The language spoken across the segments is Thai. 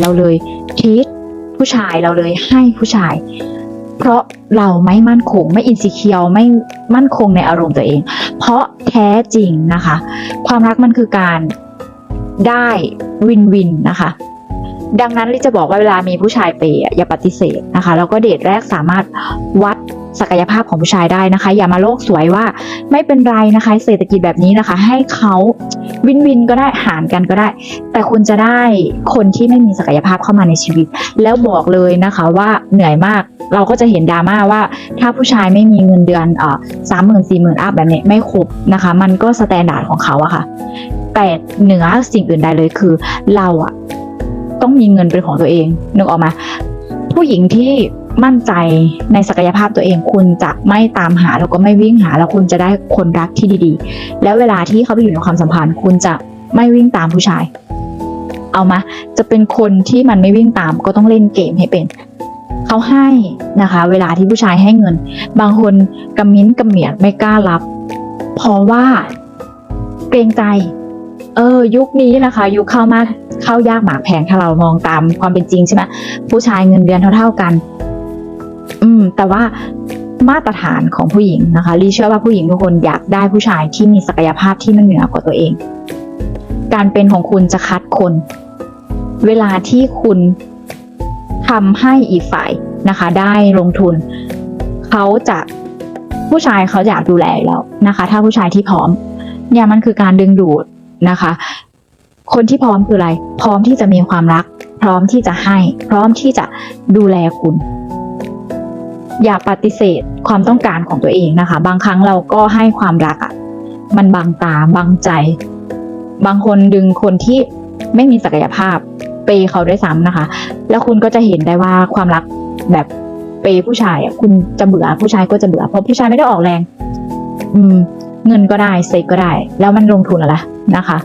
เราเลยทีทผู้ชายเราเลยให้ผู้ชาย เพราะเราไม่มั่นคง ไม่อินสิเคียวไม่มั่นคงในอารมณ์ตัวเอง เพราะแท้จริงนะคะ ความรักมันคือการได้วินวินนะคะดังนั้นลิจะบอกว่าเวลามีผู้ชายเปย์อะอย่าปฏิเสธนะคะ แล้วก็เดทแรกสามารถวัดศักยภาพของผู้ชายได้นะคะ อย่ามาโลกสวยว่าไม่เป็นไรนะคะ เศรษฐกิจแบบนี้นะคะ ให้เขา วินวินก็ได้หารกันก็ได้ แต่คุณจะได้คนที่ไม่มีศักยภาพเข้ามาในชีวิต แล้วบอกเลยนะคะว่าเหนื่อยมากเราก็จะเห็นดราม่าว่าถ้าผู้ชายไม่มีเงินเดือนเอ่อสามหมื่นสี่หมื่นอัพแบบนี้ไม่ครบนะคะ มันก็สแตนดาร์ดของเขาอะค่ะ แต่เหนือสิ่งอื่นใดเลยคือเราอะต้องมีเงินเป็นของตัวเองนึกออกมา ผู้หญิงที่ มั่นใจในศักยภาพตัวเอง คุณจะไม่ตามหาแล้วก็ไม่วิ่งหา แล้วคุณจะได้คนรักที่ดีๆ แล้วเวลาที่เขาไปอยู่ในความสัมพันธ์ คุณจะไม่วิ่งตามผู้ชาย เอามาจะเป็นคนที่มันไม่วิ่งตามก็ต้องเล่นเกมให้เป็นเขาให้นะคะ เวลาที่ผู้ชายให้เงิน บางคนกำมิ้นกำเหมียดไม่กล้ารับ เพราะว่าเกรงใจ เออ ยุคนี้นะคะ ยุคเข้ามากเข้ายากหมากแพงถ้าเรามองตามความเป็นจริงใช่ไหมผู้ชายเงินเดือนเท่าๆกัน อืม แต่ว่ามาตรฐานของผู้หญิงนะคะลีเชื่อว่าผู้หญิงทุกคนอยากได้ผู้ชายที่มีศักยภาพที่มันเหนือกว่าตัวเอง การเป็นของคุณจะคัดคน เวลาที่คุณทำให้อีกฝ่ายนะคะ ได้ลงทุน เขาจะผู้ชายเขาอยากดูแลแล้วนะคะ ถ้าผู้ชายที่พร้อม เนี่ยมันคือการดึงดูดนะคะ คนที่พร้อมคืออะไร พร้อมที่จะมีความรัก พร้อมที่จะให้ พร้อมที่จะดูแลคุณ อย่าปฏิเสธความต้องการของตัวเองนะคะ บางครั้งเราก็ให้ความรักอะ่ะมันบังตาบังใจ บางคนดึงคนที่ไม่มีศักยภาพเปย์เขาด้วยซ้ำนะคะ แล้วคุณก็จะเห็นได้ว่าความรักแบบเปย์ผู้ชายอะคุณจะเบื่อผู้ชายก็จะเบื่อเพราะผู้ชายไม่ได้ออกแรง อืม เงินก็ได้เซ็กก็ได้ แล้วมันลงทุนอะไรนะคะ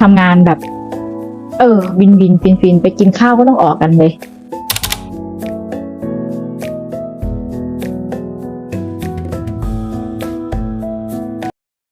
ทำงานแบบ เออวินวินฟินฟินไปกินข้าวก็ต้องออกกันเลย